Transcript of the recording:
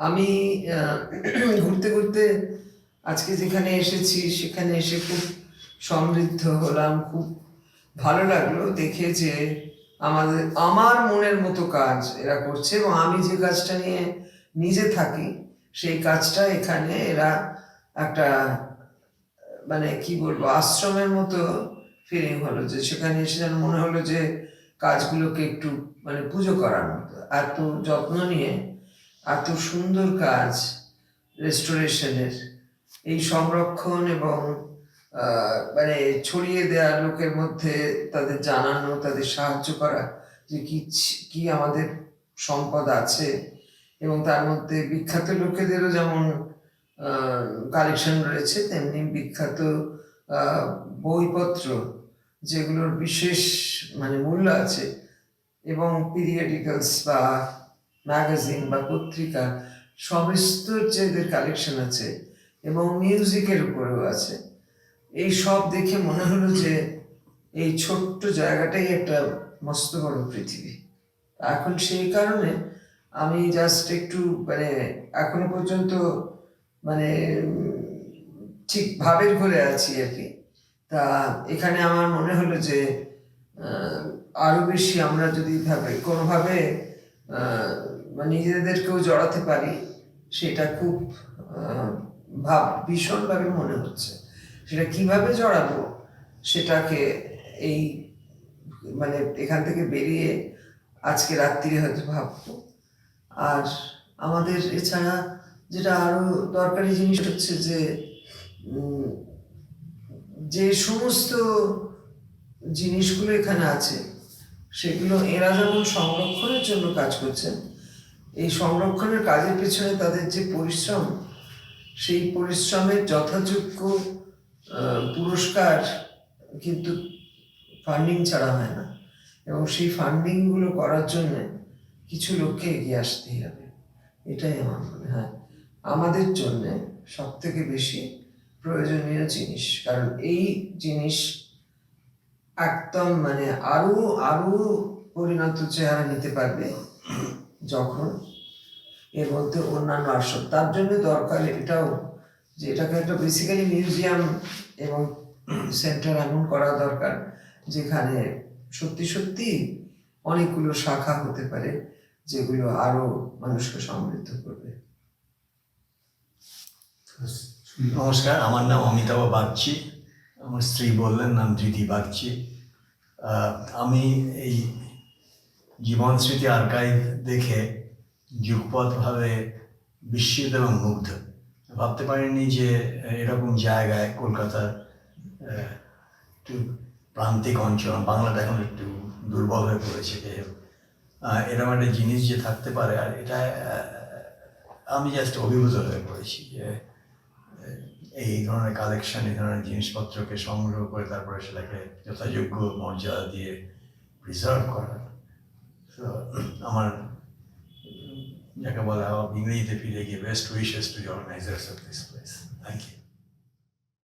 আমি ঘুরতে ঘুরতে আজকে যেখানে এসেছি, সেখানে এসে খুব সমৃদ্ধ হলাম, খুব ভালো লাগল দেখে যে আমাদের, আমার মনের মতো কাজ এরা করছে এবং আমি যে কাজটা নিয়ে নিজে থাকি, সেই কাজটা এখানে এরা একটা মানে কি বলব, আশ্রমের মতো ফিলিং হলো যে সেখানে এসে যেন মনে হলো যে কাজগুলোকে একটু মানে পুজো করার মতো। এত যত্ন নিয়ে এত সুন্দর কাজ রেস্টোরেশনের এই সংরক্ষণ এবং মানে ছড়িয়ে দেওয়া লোকের মধ্যে তাদের জানানো, তাদের সাহায্য করা যে কি কি আমাদের সম্পদ আছে এবং তার মধ্যে বিখ্যাত লোকেদেরও যেমন কালেকশন রয়েছে, তেমনি বিখ্যাত বইপত্র যেগুলোর বিশেষ মানে মূল্য আছে এবং পিরিয়ডিক্যালস বা ম্যাগাজিন বা পত্রিকা সমস্ত যে এদের কালেকশন আছে এবং মিউজিকের উপরেও আছে, এই সব দেখে মনে হলো যে এই ছোট্ট জায়গাটাই একটা মস্ত বড় পৃথিবী। এখন সেই কারণে আমি জাস্ট একটু মানে এখনও পর্যন্ত মানে ঠিক ভাবের ঘরে আছি আর কি। তা এখানে আমার মনে হলো যে আরও বেশি আমরা যদি ভাবে, কোনোভাবে মানে নিজেদেরকেও জড়াতে পারি, সেটা খুব ভাব, ভীষণভাবে মনে হচ্ছে। সেটা কীভাবে জড়াবো, সেটাকে এই মানে এখান থেকে বেরিয়ে আজকে রাত্রিরে হয়তো ভাববো। আর আমাদের এছাড়া যেটা আরও দরকারি জিনিস হচ্ছে যে যে সমস্ত জিনিসগুলো এখানে আছে সেগুলো, এরা যেমন সংরক্ষণের জন্য কাজ করছেন এই সংরক্ষণের কাজের পেছনে তাদের যে পরিশ্রম, সেই পরিশ্রমের যথাযোগ্য পুরস্কার কিন্তু ফান্ডিং ছাড়া হয় না। এবং সেই ফান্ডিংগুলো করার জন্য কিছু লোককে এগিয়ে আসতেই হবে। এটাই আমার মনে হয়। আমাদের জন্যে সব থেকে বেশি প্রয়োজনীয় জিনিস। কারণ এই জিনিস একদম মানে আরও আরও পরিণত চেহারা নিতে পারবে যখন এর মধ্যে অন্যান্য আসন তার জন্য দরকার এটাও যে এটাকে একটা বেসিক্যালি মিউজিয়াম এবং সেন্টার এমন করা দরকার, যেখানে সত্যি সত্যি অনেকগুলো শাখা হতে পারে যেগুলো আরও মানুষকে সমৃদ্ধ করবে। নমস্কার, আমার নাম অমিতাভ বাগচি। আমার স্ত্রী বললেন, নাম ধৃতি বাগচি আমি এই জীবন স্মৃতি আর্কাইভ দেখে যুগপথভাবে বিস্মিত এবং মুগ্ধ ভাবতে পারিনি যে এরকম জায়গায় কলকাতার একটু প্রান্তিক অঞ্চল, বাংলাটা এখন একটু দুর্বল হয়ে পড়েছে। এরকম একটা জিনিস যে থাকতে পারে, আর এটা আমি জাস্ট অভিভূত হয়ে পড়েছি যে এই ধরনের কালেকশন এই ধরনের জিনিসপত্রকে সংগ্রহ করে তারপরে সেটাকে যথাযোগ্য মর্যাদা দিয়ে প্রিজার্ভ করা। তো আমার যাকে বলা হয় ইংরেজিতে ফিরে গিয়ে best wishes to organizers of this place thank you